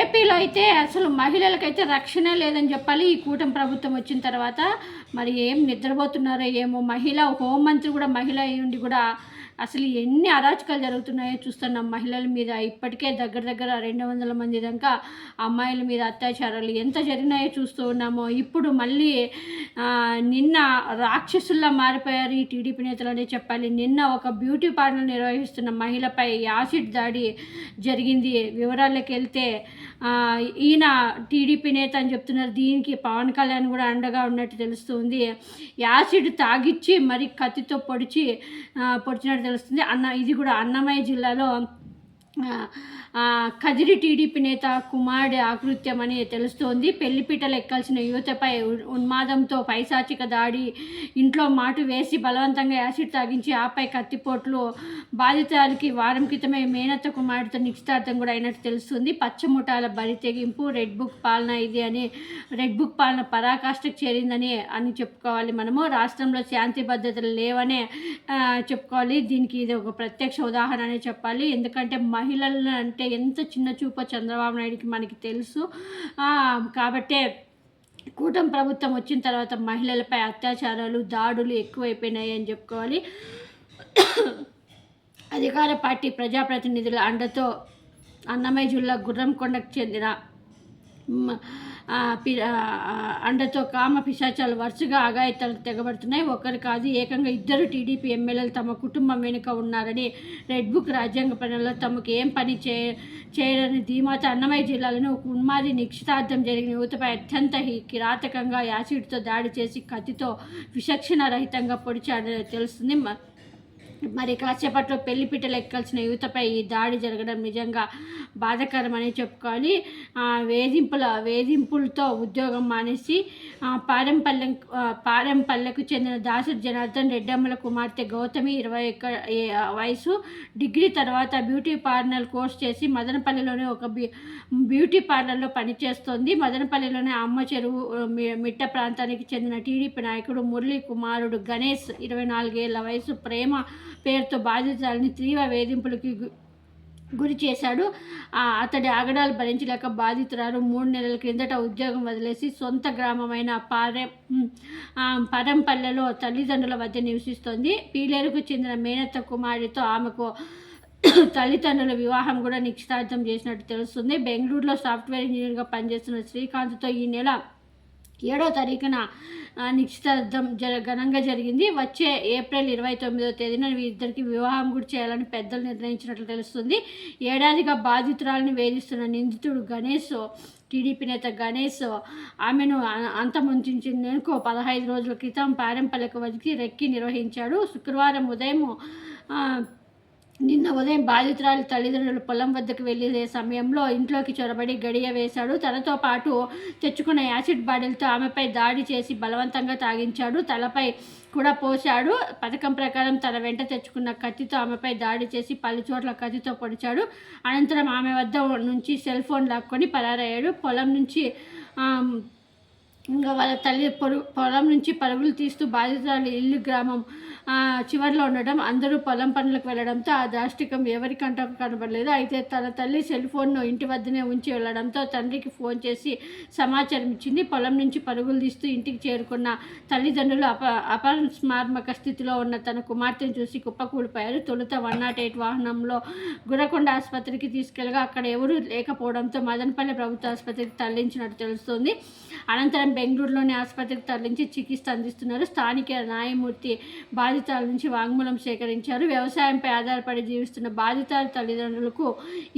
ఏపీలో అయితే అసలు మహిళలకైతే రక్షణ లేదని చెప్పాలి. ఈ కూటమి ప్రభుత్వం వచ్చిన తర్వాత మరి ఏం నిద్రపోతున్నారో ఏమో. మహిళ హోంమంత్రి కూడా మహిళ అయి ఉండి కూడా అసలు ఎన్ని అరాచకాలు జరుగుతున్నాయో చూస్తున్నాం. మహిళల మీద ఇప్పటికే దగ్గర దగ్గర రెండు వందల మంది దాకా అమ్మాయిల మీద అత్యాచారాలు ఎంత జరిగినాయో చూస్తూ ఉన్నామో. ఇప్పుడు మళ్ళీ నిన్న రాక్షసుల్లా మారిపోయారు ఈ టీడీపీ నేతలు అనే చెప్పాలి. నిన్న ఒక బ్యూటీ పార్లర్ నిర్వహిస్తున్న మహిళపై యాసిడ్ దాడి జరిగింది. వివరాల్లోకి వెళ్తే ఈయన టీడీపీ నేత అని చెప్తున్నారు. దీనికి పవన్ కళ్యాణ్ కూడా అండగా ఉన్నట్టు తెలుస్తుంది యాసిడ్ తాగిచ్చి మరి కత్తితో పొడిచి పొడిచినట్టు తెలుస్తుంది. అన్న ఇది కూడా అన్నమయ్య జిల్లాలో కదిరి టీడీపీ నేత కుమారుడి ఆకృత్యం అని తెలుస్తోంది. పెళ్ళిపీటలు ఎక్కాల్సిన యువతపై ఉన్- ఉన్మాదంతో పైశాచిక దాడి. ఇంట్లో మాటు వేసి బలవంతంగా యాసిడ్ తాగించి ఆపై కత్తిపోట్లు. బాధితురాలికి వారం క్రితమే మేనత్త కుమారుడితో నిశ్చితార్థం కూడా అయినట్టు తెలుస్తుంది. పచ్చముఠాల బరి తెగింపు రెడ్ బుక్ పాలన ఇది అని రెడ్ బుక్ పాలన పరాకాష్ఠకు చేరిందని అని చెప్పుకోవాలి మనము. రాష్ట్రంలో శాంతి భద్రతలు లేవనే చెప్పుకోవాలి. దీనికి ఇది ఒక ప్రత్యక్ష ఉదాహరణ అనే చెప్పాలి. ఎందుకంటే మహిళలు అంటే ఎంత చిన్న చూపో చంద్రబాబు నాయుడికి మనకి తెలుసు. కాబట్టే కూటమి ప్రభుత్వం వచ్చిన తర్వాత మహిళలపై అత్యాచారాలు దాడులు ఎక్కువైపోయినాయి అని చెప్పుకోవాలి. అధికార పార్టీ ప్రజాప్రతినిధుల అండతో అన్నమయ్య జిల్లా గుర్రంకొండకు చెందిన అండతో కామ పిశాచాలు వరుసగా అఘాయిత్యాలకు తెగబడుతున్నాయి. ఒకరు కాదు ఏకంగా ఇద్దరు టీడీపీ ఎమ్మెల్యేలు తమ కుటుంబం వెనుక ఉన్నారని రెడ్ బుక్ రాజ్యాంగ పనుల్లో తమకు ఏం పని చే చేయరని ధీమాతో అన్నమయ్య జిల్లాలోని ఒక ఉన్మాది నిశ్చితార్థం జరిగిన యువతపై అత్యంత హి- కిరాతకంగా యాసిడ్తో దాడి చేసి కత్తితో విచక్షణ రహితంగా పొడిచాడని తెలుస్తుంది. మరి కాసేపట్లో పెళ్ళి పిట్టలు ఎక్కాల్సిన యువతపై ఈ దాడి జరగడం నిజంగా బాధాకరమని చెప్పుకొని వేధింపుల వేధింపులతో ఉద్యోగం మానేసి పారంపల్లెం పారంపల్లెకు చెందిన దాసరి జనార్దన్ రెడ్డమ్మల కుమార్తె గౌతమి ఇరవై ఒక్క వయసు డిగ్రీ తర్వాత బ్యూటీ పార్లర్ కోర్స్ చేసి మదనపల్లిలోనే ఒక బ్యూ బ్యూటీ పార్లర్లో పనిచేస్తోంది. మదనపల్లిలోనే అమ్మ చెరువు మిట్ట ప్రాంతానికి చెందిన టీడీపీ నాయకుడు మురళీ కుమారుడు గణేష్ ఇరవై నాలుగేళ్ళ వయసు ప్రేమ పేరుతో బాధితురాలని తీవ్ర వేధింపులకి గు- గురి చేశాడు. అతడి ఆగడాలు భరించలేక బాధితురాలు మూడు నెలల క్రిందట ఉద్యోగం వదిలేసి సొంత గ్రామమైన పారె పరంపల్లెలో తల్లిదండ్రుల వద్ద నివసిస్తోంది. పీలేరుకు చెందిన మేనత్త కుమారితో ఆమెకు తల్లిదండ్రుల వివాహం కూడా నిశ్చితార్థం చేసినట్టు తెలుస్తుంది. బెంగళూరులో సాఫ్ట్వేర్ ఇంజనీర్గా పనిచేస్తున్న శ్రీకాంత్తో ఈ నెల ఏడో తారీఖున నిశ్చితార్థం జర ఘనంగా జరిగింది. వచ్చే ఏప్రిల్ ఇరవై తొమ్మిదో తేదీన వీరిద్దరికి వివాహం కూడా చేయాలని పెద్దలు నిర్ణయించినట్లు తెలుస్తుంది. ఏడాదిగా బాధితురాలను వేధిస్తున్న నిందితుడు గణేష్ టీడీపీ నేత గణేష్ ఆమెను అ- పదహైదు రోజుల క్రితం పారంపల్లికి వచ్చి రెక్కి నిర్వహించాడు. శుక్రవారం ఉదయం నిన్న ఉదయం బాధితురాలి తల్లిదండ్రులు పొలం వద్దకు వెళ్ళే సమయంలో ఇంట్లోకి చొరబడి గడియ వేశాడు. తనతో పాటు తెచ్చుకున్న యాసిడ్ బాటిల్తో ఆమెపై దాడి చేసి బలవంతంగా తాగించాడు. తలపై కూడా పోశాడు. పథకం ప్రకారం తన వెంట తెచ్చుకున్న కత్తితో ఆమెపై దాడి చేసి పలు చోట్ల కత్తితో పొడిచాడు. అనంతరం ఆమె వద్ద నుంచి సెల్ ఫోన్ లాక్కొని పరారయ్యాడు. పొలం నుంచి ఇంకా వాళ్ళ తల్లి పొరు పొలం నుంచి పరుగులు తీస్తూ బాధితురాలు ఇల్లు గ్రామం చివరిలో చివర్లో ఉండడం అందరూ పొలం పనులకు వెళ్ళడంతో ఆ దాష్టికం ఎవరికంట కనబడలేదు. అయితే తన తల్లి సెల్ ఫోన్ను ఇంటి వద్దనే ఉంచి వెళ్ళడంతో తండ్రికి ఫోన్ చేసి సమాచారం ఇచ్చింది. పొలం నుంచి పరుగులు తీస్తూ ఇంటికి చేరుకున్న తల్లిదండ్రులు అప అపస్మార్మక స్థితిలో ఉన్న తన కుమార్తెను చూసి కుప్పకూలిపోయారు. తొలుత వన్ నాట్ ఎయిట్ వాహనంలో గురకొండ ఆసుపత్రికి తీసుకెళ్ళగా అక్కడ ఎవరూ లేకపోవడంతో మదనపల్లి ప్రభుత్వ ఆసుపత్రికి తరలించినట్టు తెలుస్తోంది. అనంతరం బెంగళూరులోని ఆసుపత్రికి తరలించి చికిత్స అందిస్తున్నారు. స్థానిక న్యాయమూర్తి బాధితుల నుంచి వాంగ్మూలం సేకరించారు. వ్యవసాయంపై ఆధారపడి జీవిస్తున్న బాధితుల తల్లిదండ్రులకు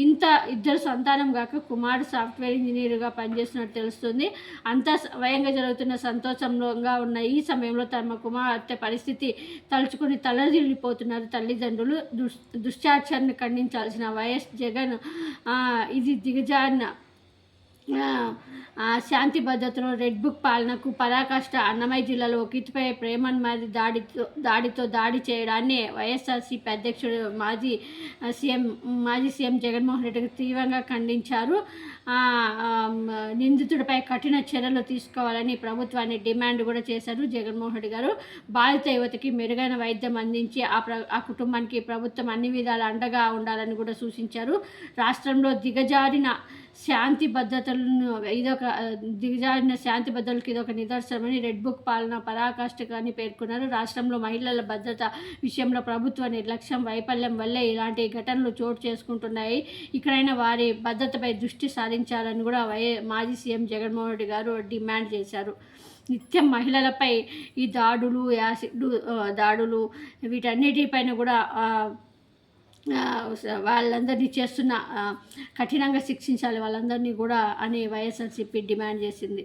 ఇంత ఇద్దరు సంతానం కాక కుమార్ సాఫ్ట్వేర్ ఇంజనీర్గా పనిచేస్తున్నట్టు తెలుస్తుంది. అంతా స్వయంగా జరుగుతున్న సంతోషంగా ఉన్న ఈ సమయంలో తమ కుమార్తె పరిస్థితి తలుచుకుని తలదిల్లిపోతున్నారు. తల్లిదండ్రులు దుష్ దుశ్చార్యాన్ని ఖండించాల్సిన వైఎస్ జగన్ ఇది దిగజారిన శాంతి భద్రతలో రెడ్ బుక్ పాలనకు పరాకాష్ట అన్నమయ్య జిల్లాలో ఒకటిపై ప్రేమన్మాది దాడితో దాడితో దాడి చేయడాన్ని వైఎస్ఆర్సీపీ అధ్యక్షుడు మాజీ సీఎం మాజీ సీఎం జగన్మోహన్ రెడ్డి తీవ్రంగా ఖండించారు. నిందితుడిపై కఠిన చర్యలు తీసుకోవాలని ప్రభుత్వాన్ని డిమాండ్ కూడా చేశారు జగన్మోహన్ రెడ్డి గారు. బాధిత యువతకి మెరుగైన వైద్యం అందించి ఆ ప్ర ఆ కుటుంబానికి ప్రభుత్వం అన్ని విధాల అండగా ఉండాలని కూడా సూచించారు. రాష్ట్రంలో దిగజారిన శాంతి భద్రతలను ఇదొక దిగజారిన శాంతి భద్రతలకు ఒక నిదర్శనమని రెడ్ బుక్ పాలన పరాకాష్ఠగా పేర్కొన్నారు. రాష్ట్రంలో మహిళల భద్రత విషయంలో ప్రభుత్వ నిర్లక్ష్యం వైఫల్యం వల్లే ఇలాంటి ఘటనలు చోటు చేసుకుంటున్నాయి. ఇక్కడైనా వారి భద్రతపై దృష్టి సారించాలని కూడా వై మాజీ సీఎం జగన్మోహన్ రెడ్డి గారు డిమాండ్ చేశారు. నిత్యం మహిళలపై ఈ దాడులు యాసిడ్ దాడులు వీటన్నిటిపైన కూడా వాళ్ళందరినీ చేస్తున్న కఠినంగా శిక్షించాలి వాళ్ళందరినీ కూడా అని వైఎస్ఆర్సీపీ డిమాండ్ చేసింది.